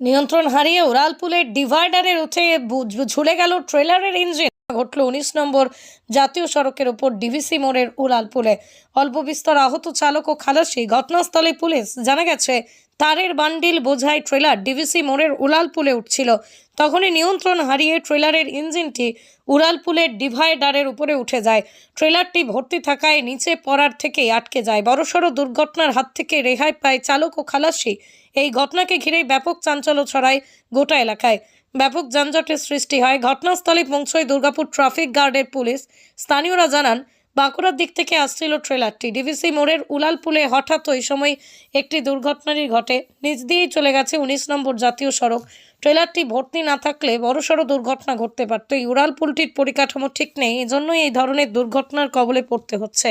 নিয়ন্ত্রণ হারিয়ে উড়ালপুলের ডিভাইডারের উঠে ঝুলে গেল ট্রেলারের ইঞ্জিন। ঘটল উনিশ নম্বর জাতীয় সড়কের ওপর ডিভিসি মোড়ের উড়ালপুলে অল্প বিস্তর আহত চালক ও খালাসি ঘটনাস্থলে পুলিশ, জানা গেছে তারের বান্ডিল বোঝাই ট্রেলার। ডিভিসি মোড়ের উড়ালপুলে উঠছিল। তখনই নিয়ন্ত্রণ হারিয়ে ট্রেলারের ইঞ্জিনটি উড়ালপুলের ডিভাইডারের উপরে উঠে যায়। ট্রেলারটি ভর্তি থাকায় নিচে পড়ার থেকে আটকে যায়। বড়সড় দুর্ঘটনার হাত থেকে রেহাই পায় চালক ও খালাসি। এই ঘটনাকে ঘিরেই ব্যাপক চাঞ্চল্য ছড়ায় গোটা এলাকায়। ব্যাপক যানজটের সৃষ্টি হয়। ঘটনাস্থলে পৌঁছয় দুর্গাপুর ট্রাফিক গার্ডের পুলিশ। স্থানীয়রা জানান বাঁকুড়ার দিক থেকে আসছিল ট্রেলারটি। ডিভিসি মোড়ের উলালপুলে হঠাৎ ওই সময় একটি দুর্ঘটনারই ঘটে। নিজ দিয়েই চলে গেছে উনিশ নম্বর জাতীয় সড়ক। ট্রেলারটি ভর্তি না থাকলে বড়সড় দুর্ঘটনা ঘটতে পারত এই উড়ালপুলটির পরিকাঠামো ঠিক নেই। এজন্যই এই ধরনের দুর্ঘটনার কবলে পড়তে হচ্ছে।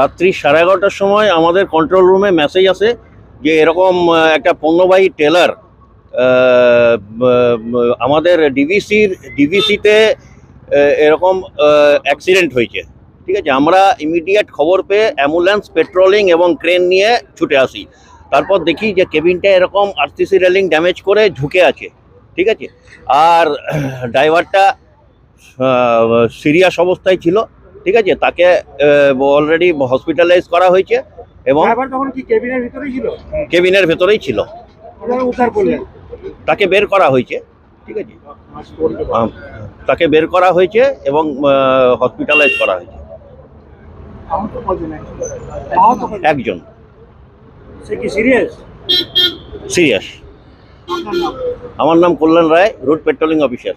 রাত্রি সাড়ে এগারোটার সময় আমাদের কন্ট্রোল রুমে মেসেজ আসে যে এরকম একটা পণ্যবাহী টেলার আমাদের ডিভিসির ডিভিসিতে এরকম অ্যাক্সিডেন্ট হয়েছে। ঠিক আছে? আমরা ইমিডিয়েট খবর পেয়ে অ্যাম্বুলেন্স পেট্রোলিং এবং ক্রেন নিয়ে ছুটে আসি। তারপর দেখি যে কেবিনটা এরকম আরসিসি রেলিং ড্যামেজ করে ঝুঁকে আছে। ঠিক আছে? আর ড্রাইভারটা সিরিয়াস অবস্থায় ছিল। ঠিক আছে? তাকে অলরেডি হসপিটালাইজ করা হয়েছে এবং কেবিনের ভিতরেই ছিল? তাকে বের করা হয়েছে ঠিক আছে? তাকে বের করা হয়েছে এবং হসপিটালাইজ করা হয়েছে? একজন? সিরিয়াস সিরিয়াস আমার নাম Kalyan Roy route patrolling officer